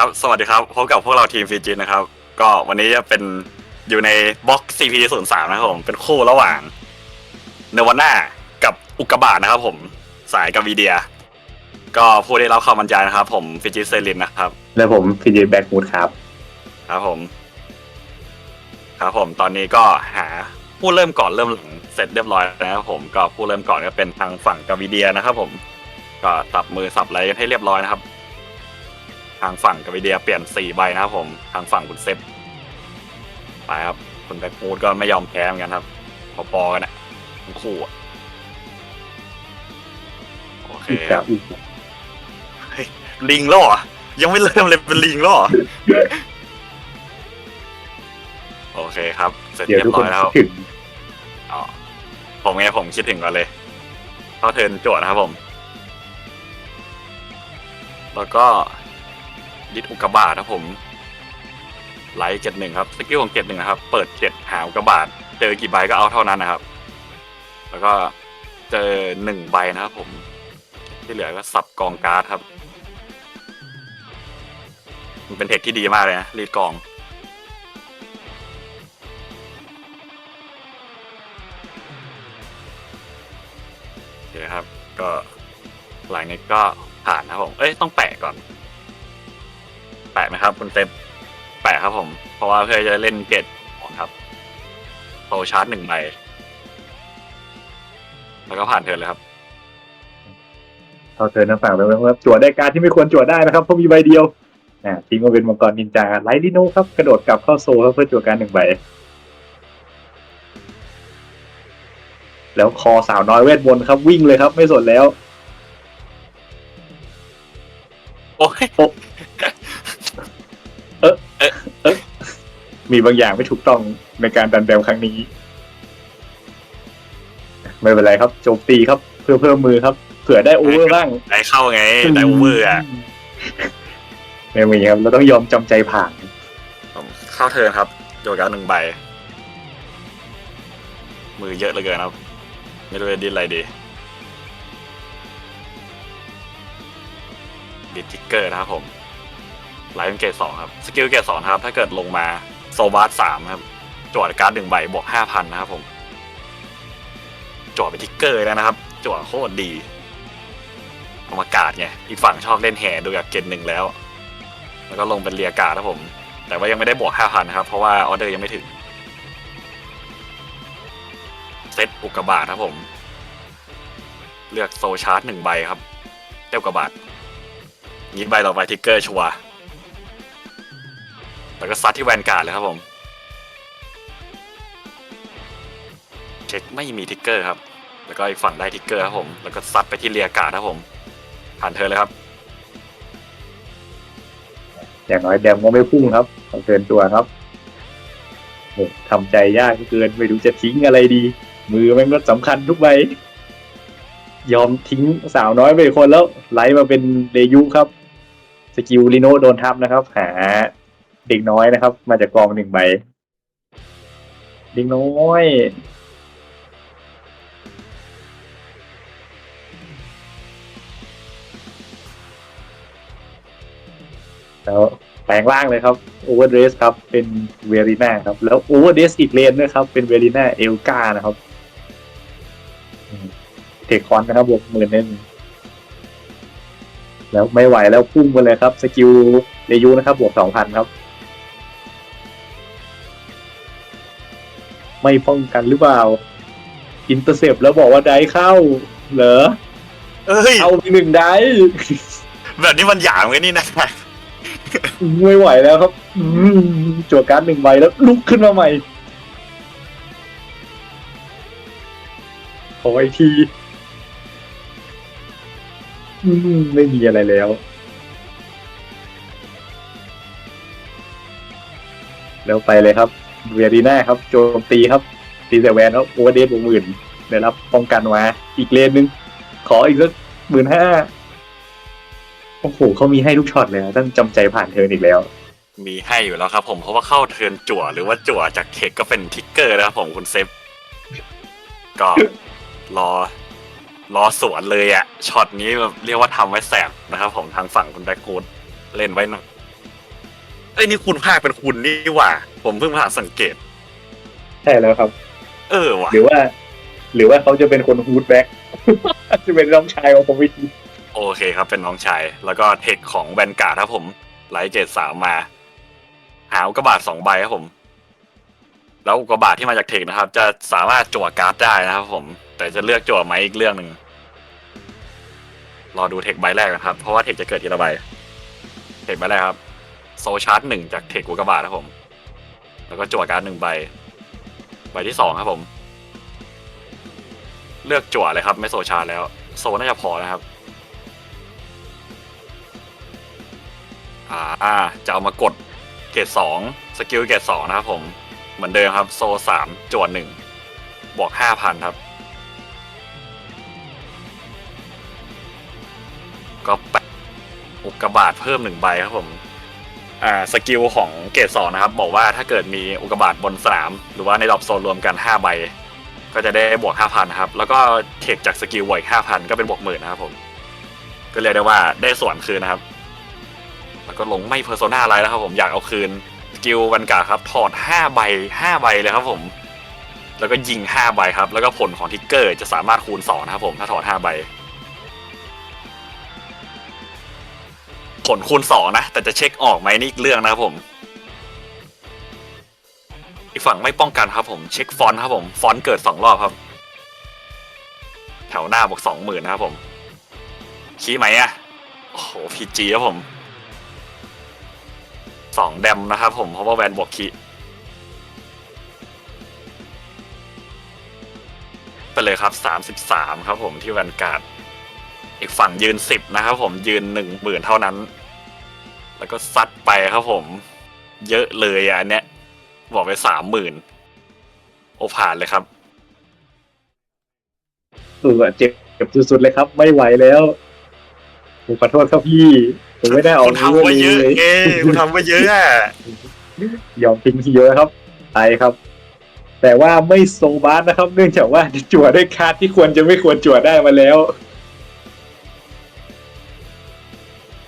ครับ สวัสดีครับ พบกับพวกเราทีมฟีจินนะครับ ก็วันนี้จะเป็นอยู่ในบล็อก CP 0 3นะครับผม เป็นคู่ระหว่างเนวาน่ากับอุกกาบาตนะครับผม สายกับวีเดีย ก็ผู้ได้รับคำบรรยายนะครับ ผมฟิจิเซลินนะครับ และผมฟิจิแบ็กมูดครับ ครับผม ครับผม ตอนนี้ก็หาผู้เริ่มก่อนเริ่มหลังเสร็จเรียบร้อยแล้วนะครับผม ก็ผู้เริ่มก่อนก็เป็นทางฝั่งกาวิเดียนะครับ ผม ก็สับมือสับอะไรกันให้เรียบร้อยนะครับทางฝั่งกาวิเดียเปลี่ยนสี่ใบนะครับผมทางฝั่งคุณเซฟไปครับคุณแบ็กมูดก็ไม่ยอมแพ้เหมือนกันครับพอๆกันนะทั้งคู่อะโอเคอีกคกัรับบอีกเฮ้ยลิงแล้วเหรอยังไม่เริ่มเลยเป็นลิงแล้วเหรอโอเคครับ เสร็จเดี๋ยวเรียทุกบคร้นอยแล้ว คิดถึงอ๋อผมไงผมคิดถึงก่อนเลยเข้าเทิร์นโจทย์นะครับผม แล้วก็ ดิดอุกกาบาตนะครับผมไลท์เจ็ดหนึ่งครับสกิลของเจ็ดหนึ่งนะครับ เปิดเจ็ดหาอุกกาบาตเจอกี่ใบก็เอาเท่านั้นนะครับ แล้วก็เจอหนึ่งใบนะครับผม ที่เหลือก็สับกองการ์ดครับ มันเป็นเทคที่ดีมากเลยนะรีดกองโอเคครับ ก็หลังนี้ก็ผ่านนะครับผม เอ้ย ต้องแปะก่อน แปะไหมครับ คุณเต็มแปะครับผม เพราะว่าเพื่อจะเล่นเกตของครับโซชาร์จหนึ่งใบแล้วก็ผ่านเทิร์นเลยครับเขาเธอน้ำฝั่งไปว่าจั่วได้การดที่ไม่ควรจั่วได้นะครับเพราะมีใบเดียวอ่าทิ้งมาเป็นมังกรนินจาไลท์ลิโนครับกระโดดกลับเข้าโซลครับเพื่อจั่วการดหนึ่งใบแล้วคอสาวน้อยเวทมนต์ครับวิ่งเลยครับ ไม่สนแล้ว โอ้ย มีบางอย่างไม่ถูกต้องในการดันแบมครั้งนี้ ไม่เป็นไรครับโจมตีครับ เพื่อเพิ่มมือครับ เผื่อได้โอเวอร์บ้างได้เข้าไงได้โอเวอร์อะไม่มีครับเราต้องยอมจำใจผ่านผมเข้าเทิร์นครับโจทย์การดหนึ่งใบ มือเยอะเหลือเกินครับ ไม่รู้จะดิ้นอะไรดีดิดทิกเกอร์นะครับผมไลฟ์เป็นเกรดสองครับ สกิลเกรดสองนะครับ ถ้าเกิดลงมา โซบาร์สามครับจวดการ์ดหนึ่งใบบวกห้าพันนะครับผมจวดเป็นทิกเกอร์แล้วนะครับจวดโคตรดีอมากาศไงอีกฝั่งชอบเล่นแห่ดูจากเกณฑ์หนึ่งแล้ว แล้วก็ลงเป็นเรียกาครับผม แต่ว่ายังไม่ได้บวกห้าพันนะครับ เพราะว่าออเดอร์ยังไม่ถึงเซตอุกกาบาตครับผม เลือกโซชาร์จหนึ่งใบครับเจ้ากกาบาตงี้ใบต่อไปทิกเกอร์ชัวร์ แล้วก็ซัดที่แวนการ์ดเลยครับผม เช็คไม่มีทิกเกอร์ครับ แล้วก็อีกฝั่งได้ทิกเกอร์ครับผม แล้วก็ซัดไปที่เรียการ์ดครับผม ผ่านเธอเลยครับ อย่างน้อยแดมก็ไม่พุ่งครับต้องเกินตัวครับโอ้ทำใจยากเกินไม่รู้จะทิ้งอะไรดี มือแม่งก็สำคัญทุกใบ ยอมทิ้งสาวน้อยไปคนแล้ว ไล่มาเป็นเดยุครับ สกิลลิโนโดนทับนะครับ หา ด็กน้อยนะครับ มาจากกองหนึ่งใบเด็กน้อย แล้วแปลงร่างเลยครับโอเวอร์เดรสครับเป็นเวรีนาครับ แล้วโอเวอร์เดรสอีกเลนด้วยครับ เป็นเวรีนาเอลกานะครับเทคคอนนะครับบวกหมื่นนึงแล้วไม่ไหวแล้วพุ่งไปเลยครับ สกิลเดยูนะครับบวกสองพันครับ ไม่ป้องกันหรือเปล่า อินเตอร์เซปแล้วบอกว่าได้เข้า เหรอ เอ้ย เอาไปหนึ่งได้ แบบนี้มันหยามกันนี่นะไม่ไหวแล้วครับ อืมจั่วการ์ดหนึ่งใบแล้ว ลุกขึ้นมาใหม่ขออีกทีอืมไม่มีอะไรแล้ว แล้วไปเลยครับ เวียรีน่าครับโจมตีครับตีแต่แวนครับโอเวอร์เดสบวกหมื่นได้รับป้องกันมาอีกเลนหนึ่งขออีกสักหมื่นห้าโอ้โหเขามีให้ทุกช็อตเลยนะต้องจำใจผ่านเทิร์นอีกแล้ว มีให้อยู่แล้วครับผมเพราะว่าเข้าเทิร์นจั่วหรือว่าจั่วจากเทคก็เป็นทิกเกอร์นะครับผมคุณเซฟก็รอรอสวนเลยอะช็อตนี้แบบเรียกว่าทำไว้แสบนะครับผมทางฝั่งคุณแบ็คกูดเล่นไว้หน่อย เอ้ยนี่คุณภาคเป็นคุณนี่หว่า ผมเพิ่งผ่าสังเกต ใช่แล้วครับ เออว่ะหรือว่า หรือว่าเขาจะเป็นคนฮูดแบ็กจะเป็นน้องชายของผมวิธีโอเคครับเป็นน้องชาย แล้วก็เทคของแวนการ์ดครับผมไลท์เกตสามมา หาอุกกาบาตสองใบครับผม แล้วอุกกาบาตที่มาจากเทคนะครับ จะสามารถจั่วการ์ดได้นะครับผม แต่จะเลือกจั่วไหมอีกเรื่องหนึ่งรอดูเทคใบแรกนะครับ เพราะว่าเทคจะเกิดทีละใบ เทคใบแรกครับ โซชาร์ตหนึ่งจากเทคอุกกาบาตครับผม แล้วก็จั่วการ์ดหนึ่งใบ ใบที่สองครับผม เลือกจั่วเลยครับ ไม่โซชาร์ตแล้ว โซน่าจะพอนะครับ อ่าจะเอามากดเกรดสองสกิลเกรดสองนะครับผม เหมือนเดิมครับ โซสามจวดหนึ่งบวกห้าพันครับ ก็แปะอุกกาบาตเพิ่มหนึ่งใบครับผม สกิลของเกรดสองนะครับ บอกว่าถ้าเกิดมีอุกกาบาตบนสนาม หรือว่าในรอบโซนรวมกันห้าใบ ก็จะได้บวกห้าพันครับ แล้วก็เทคจากสกิลบวกห้าพันก็เป็นบวกหมื่นนะครับผม ก็เรียกได้ว่าได้ส่วนคืนนะครับ แล้วก็ลงไม่เพอร์โซนาอะไรแล้วครับผมอยากเอาคืนสกิลวันกาครับถอดห้าใบห้าใบเลยครับผม แล้วก็ยิงห้าใบครับ แล้วก็ผลของทิกเกอร์จะสามารถคูณสองนะครับผมถ้าถอดห้าใบ ผลคูณสองนะ แต่จะเช็คออกไหมนี่อีกเรื่องนะครับผม อีกฝั่งไม่ป้องกันครับผม เช็คฟอนต์ครับผม ฟอนต์เกิดสองรอบครับ แถวหน้าบวกสองหมื่นนะครับผม ขี้ไหมอะโอ้โหพีจีครับผมสองแดมนะครับผม เพราะว่าแวนบวกคีไปเลยครับสามสิบสามครับผมที่แวนการ์ด อีกฝั่งยืนสิบนะครับผมยืนหนึ่งหมื่นเท่านั้น แล้วก็ซัดไปครับผม เยอะเลยอะอันเนี้ยบอกไปสามหมื่นโอผ่านเลยครับตัวเจ็บเจ็บสุดๆเลยครับ ไม่ไหวแล้วผมขอโทษครับพี่ผมไม่ได้เอาคุณทำไว้เยอะเอ้คุณทำไว้เยอะอะยอมทิ้งทีเยอะครับไปครับ แต่ว่าไม่โซบาสนะครับ เนื่องจากว่าจั่วได้คาร์ดที่ควรจะไม่ควรจั่วได้มาแล้ว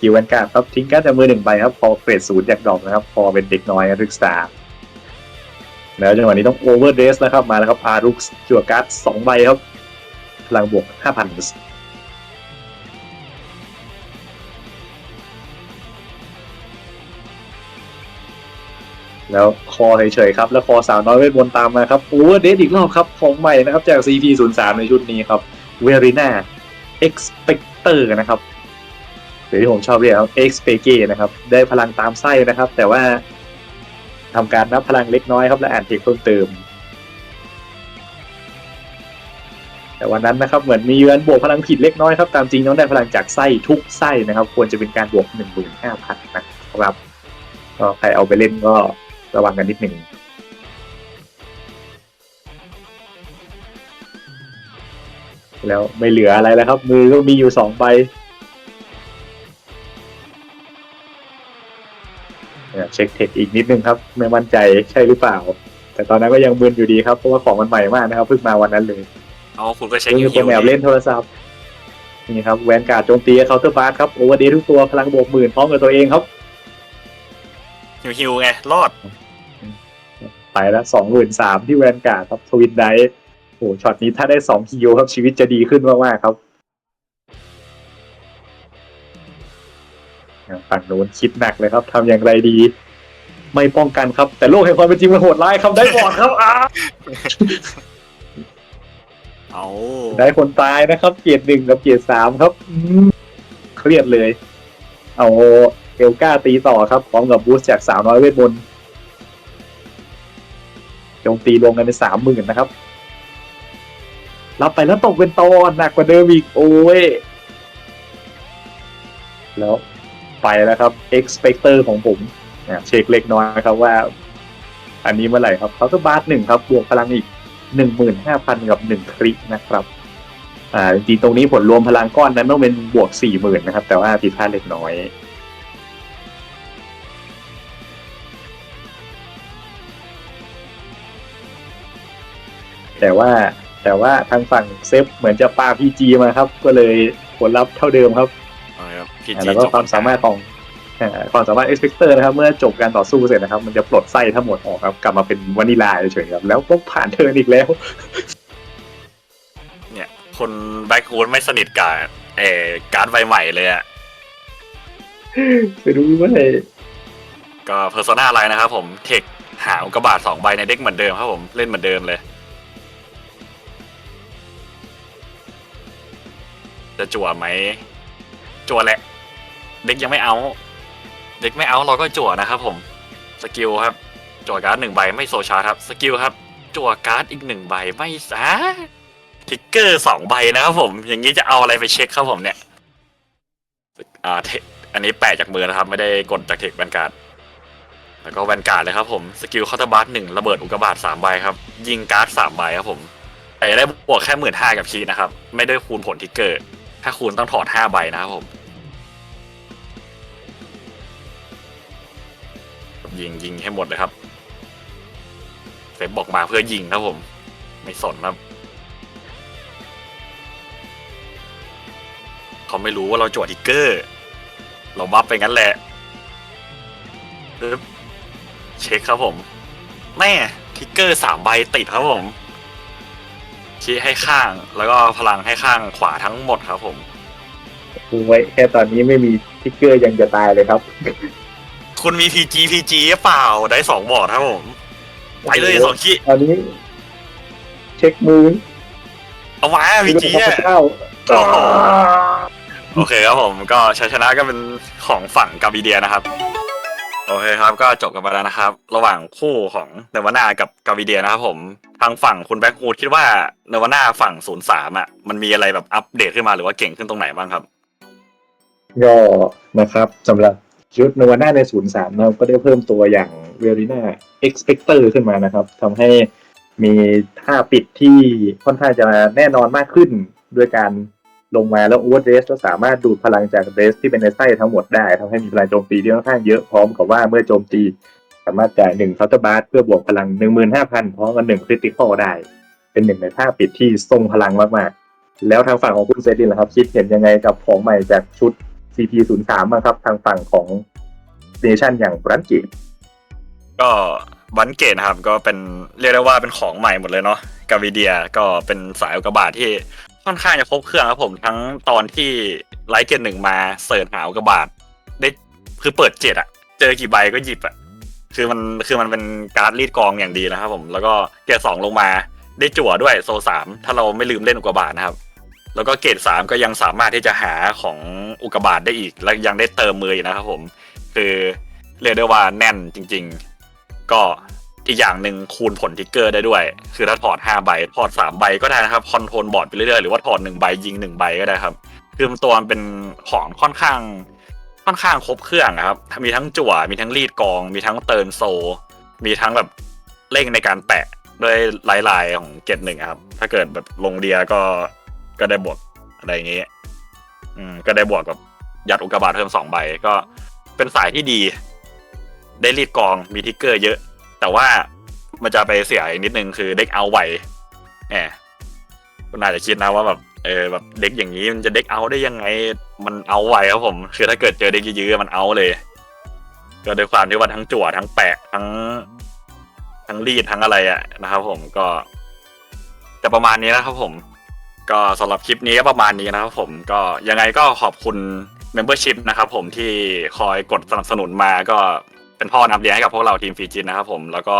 กิววันการ์ดครับทิ้งการ์ดจากมือหนึ่งใบครับ พอเกรดศูนย์จากดอกนะครับ พอเป็นเด็กน้อยรึกษาแล้วจังหวะนี้ต้องโอเวอร์เดสนะครับมาแล้วครับอารุกจั่วการ์ดสองใบครับ พลังบวกห้าพันแล้วคอเฉยๆครับ แล้วคอสาวน้อยเวทมนต์ตามมาครับโอเวอร์เดสอีกรอบครับของใหม่นะครับจาก CP 0 3 ในชุดนี้ครับเวริน่า Expector นะครับ หรือที่ผมชอบเรียกครับ e x p e g e นะครับได้พลังตามไส้นะครับ แต่ว่าทำการนับพลังเล็กน้อยครับ และอ่านเทคเพิ่มเติม แต่วันนั้นนะครับเหมือนมีเยือนบวกพลังผิดเล็กน้อยครับ ตามจริงต้องได้พลังจากไส้ทุกไส้นะครับ ควรจะเป็นการบวก15,000นะครับก็ใครเอาไปเล่นก็ระวังกันนิดหนึ่งแล้วไม่เหลืออะไรแล้วครับ มือก็มีอยู่สองใบ เนี่ยเช็คเทคอีกนิดนึงครับ ไม่มั่นใจใช่หรือเปล่า แต่ตอนนั้นก็ยังมึนอยู่ดีครับ เพราะว่าของมันใหม่มากนะครับเพิ่งมาวันนั้นเลยเอาคุณก็เช็คเพิ่งมีคนแอบเล่นโทรศัพท์นี่ครับแวนการ์ดโจมตีเคาน์เตอร์บาร์ครับโอเวอร์เดทุกตัวพลังบวกหมื่นพร้อมกับตัวเองครับฮิวฮิวๆไงรอด ไปแล้วสองหมื่นสามที่แวนการ์ดครับทวินไดโอ้โหช็อตนี้ถ้าได้สองคิวครับชีวิตจะดีขึ้นมากๆครับ ฝั่งโน้นคิดหนักเลยครับทำอย่างไรดี ไม่ป้องกันครับ แต่โลกแห่งความเป็นจริงมันโหดร้ายครับได้บอดครับอ้าเอาได้คนตายนะครับ เกียรติหนึ่งกับเกียรติสามครับอืมเครียดเลย เอาเอลก้าตีต่อครับพร้อมกับบูสต์จากสาวน้อยเวทมนต์โจมตีรวมกันเป็นสามหมื่นนะครับรับไปแล้วตกเป็นตอนหนักกว่าเดิมอีกโอ้ยแล้ว ไปแล้วครับ Expector ของผมเนี่ยเช็คเล็กน้อยครับว่า อันนี้เมื่อไหร่ครับเขาก็บาสหนึ่งครับบวกพลังอีกหนึ่งหมื่นห้าพันกับหนึ่งคลิกนะครับ อ่าจริงๆตรงนี้ผลรวมพลังก้อนนั้นต้องเป็นบวกสี่หมื่นนะครับ แต่ว่าผิดพลาดเล็กน้อยแต่ว่าแต่ว่าทางฝั่งเซฟเหมือนจะปาพีจีมาครับ ก็เลยผลลัพธ์เท่าเดิมครับ เอาครับพีอ่าจีแล้วก็จบความสามารถของอ่าความสามารถ Expector นะครับ เมื่อจบการต่อสู้เสร็จนะครับ มันจะปลดไส้ทั้งหมดออกครับ กลับมาเป็นวานิลาเฉยๆครับ แล้วก็ผ่านเทิร์นอีกแล้ว เนี่ย คนแบ็คฮูดไม่สนิทกับเออการ์ดใบใหม่เลยอะไปดูว่าก็เพอร์โซนาอะไรนะครับผมเทคหาอุกกาบาตสองใบในเด็กเหมือนเดิมครับผมเล่นเหมือนเดิมเลย จะจั่วไหม จั่วแหละ เด็กยังไม่เอา เด็กไม่เอาเราก็จั่วนะครับผมสกิลครับ จั่วการ์ดหนึ่งใบไม่โซชาร์ครับสกิลครับ จั่วการ์ดอีกหนึ่งใบไม่สาทิกเกอร์สองใบนะครับผม อย่างนี้จะเอาอะไรไปเช็คครับผมเนี่ยอ่าเทอันนี้แปะจากมือนะครับ ไม่ได้กดจากเทคแวนการ์ดแล้วก็แวนการ์ดเลยครับผมสกิลคอร์ตบัสหนึ่งระเบิดอุกกาบาตสามใบครับ ยิงการ์ดสามใบครับผมแต่ได้บวกแค่หมื่นห้ากับคีนะครับ ไม่ได้คูณผลทิกเกอร์ ถ้าคูณต้องถอดห้าใบนะครับผม ยิงยิงให้หมดเลยครับเซฟบอกมาเพื่อยิงครับผม ไม่สนครับเขาไม่รู้ว่าเราจวดทิกเกอร์ เราบัฟไปงั้นแหละปึ๊บเช็คครับผมแม่ทิกเกอร์สามใบติดครับผมชี้ให้ข้างแล้วก็พลังให้ข้างขวาทั้งหมดครับผมดูไว้แค่ตอนนี้ไม่มีทิกเกอร์ยังจะตายเลยครับ คุณมี PG PG หรือเปล่าได้สองบอร์ดครับผมไปเลยสองขี้ตอนนี้ เช็คมือเอามา PG ไม่อะรู้ว่าเข้าโอ้โหโอเคครับผมก็ชัยชนะก็เป็นของฝั่งกาบิเดียนะครับ โอเคครับ ก็จบกันไปแล้วนะครับ ระหว่างคู่ของเนวาน่ากับกาบิเดียนะครับผมทางฝั่งคุณแบ็คฮูดคิดว่าเนวาน่าฝั่งศูนย์สามอะมันมีอะไรแบบอัปเดตขึ้นมาหรือว่าเก่งขึ้นตรงไหนบ้างครับก็นะครับสำหรับ ชุดโนวาน่าในศูนย์สามนะครับก็ได้เพิ่มตัวอย่างเวริน่าเอ็กซ์เพคเตอร์ขึ้นมานะครับทำให้มีท่าปิดที่ค่อนข้างจะแน่นอนมากขึ้นด้วยการลงมาแล้วโอเวอร์เดสก็สามารถดูดพลังจากเดสที่เป็นในไส้ทั้งหมดได้ทำให้มีพลังโจมตีที่ค่อนข้างเยอะพร้อมกับว่าเมื่อโจมตี สามารถจ่ายหนึ่งเคาน์เตอร์บาร์เพื่อบวกพลังหนึ่งหมื่นห้าพันพร้อมกับหนึ่งคริติคอลได้ เป็นหนึ่งในท่าปิดที่ทรงพลังมากๆ แล้วทางฝั่งของคุณเซดินล่ะครับ คิดเห็นยังไงกับของใหม่จากชุด CP03 บ้างครับทางฝั่งของเนชั่นอย่างบรันเกิก็บันเกตนะครับก็เป็นเรียกได้ว่าเป็นของใหม่หมดเลยเนาะกาวิเดียก็เป็นสายอุกกาบาตที่ค่อนข้างจะครบเครื่องครับผมทั้งตอนที่ไลท์เกตหนึ่งมาเสิร์ชหาอุกกาบาตได้คือเปิดเจ็ดอะเจอกี่ใบก็หยิบอะคือมันคือมันเป็นการ์ดรีดกองอย่างดีนะครับผมแล้วก็เกรดสองลงมาได้จั่วด้วยโซสามถ้าเราไม่ลืมเล่นอุกกาบาตนะครับ แล้วก็เกรดสามก็ยังสามารถที่จะหาของอุกกาบาตได้อีก และยังได้เติมมืออีกนะครับผม คือเรียกได้ว่าแน่นจริง ๆ ก็อีกอย่างหนึ่งคูณผลทิกเกอร์ได้ด้วย คือถ้าถอด5ใบถอด3ใบก็ได้นะครับคอนโทรลบอร์ดไปเรื่อยๆหรือว่าถอด1ใบยิง1ใบก็ได้ครับ คือมันตัวมันเป็นของค่อนข้างค่อนข้างครบเครื่องครับมีทั้งจั่วมีทั้งรีดกอง มีทั้งเติร์นโซ มีทั้งแบบเร่งในการแปะด้วยลายลายๆของเกตหนึ่งครับ ถ้าเกิดแบบลงเดียก็ ก็ได้บวกอะไรอย่างเงี้ยอืมก็ได้บวกกับยัดอุกกาบาตเพิ่มสองใบก็เป็นสายที่ดี ได้รีดกองมีทิกเกอร์เยอะ แต่ว่ามันจะไปเสียอีกนิดนึงคือเด็กเอาไหวแหมคุณอาจจะคิดนะว่าแบบเออแบบเด็กอย่างนี้มันจะเด็กเอาได้ยังไง มันเอาไหวครับผม คือถ้าเกิดเจอเด็กยื้อมันเอาเลย ก็ด้วยความที่ว่าทั้งจั่วทั้งแปะทั้ง ทั้งรีดทั้งอะไรอะนะครับผมก็จะประมาณนี้นะครับผม ก็สำหรับคลิปนี้ก็ประมาณนี้นะครับผมก็ยังไงก็ขอบคุณ Membership นะครับผมที่คอยกดสนับสนุนมาก็เป็นพ่อนำเลี้ยงให้กับพวกเราทีมฟีจินนะครับผมแล้วก็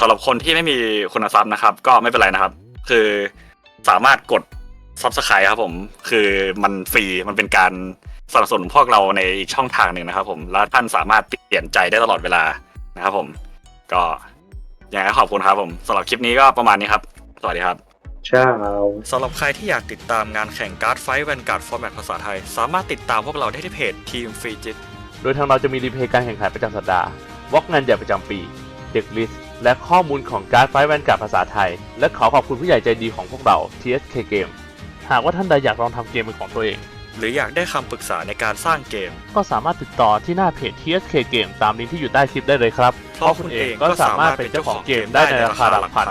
สำหรับคนที่ไม่มีคุณทรัพย์นะครับ ก็ไม่เป็นไรนะครับ คือสามารถกด Subscribe ครับผม คือมันฟรีมันเป็นการสนับสนุนพวกเราในอีกช่องทางหนึ่งนะครับ ผมแล้วท่านสามารถเปลี่ยนใจได้ตลอดเวลานะครับผม ก็ยังไงก็ขอบคุณครับผมสำหรับคลิปนี้ก็ประมาณนี้ครับ สวัสดีครับ เช้าสำหรับใครที่อยากติดตามงานแข่งการ์ดไฟท์แวนการ์ดฟอร์แมตภาษาไทย สามารถติดตามพวกเราได้ที่เพจทีมฟรีจิตโดยทางเราจะมีรีเพลย์การแข่งขันประจำสัปดาห์วอกงานใหญ่ประจำปี เด็กลิสต์และข้อมูลของการ์ดไฟแวนการ์ดภาษาไทย และขอขอบคุณผู้ใหญ่ใจดีของพวกเรา TSK Game หากว่าท่านใดอยากลองทำเกมเป็นของตัวเอง หรืออยากได้คำปรึกษาในการสร้างเกม ก็สามารถติดต่อที่หน้าเพจ TSK Game ตามลิงก์ที่อยู่ใต้คลิปได้เลยครับเพราะคุณเองก็สามารถเป็นเจ้าของเกมได้ในราคาหลักพัน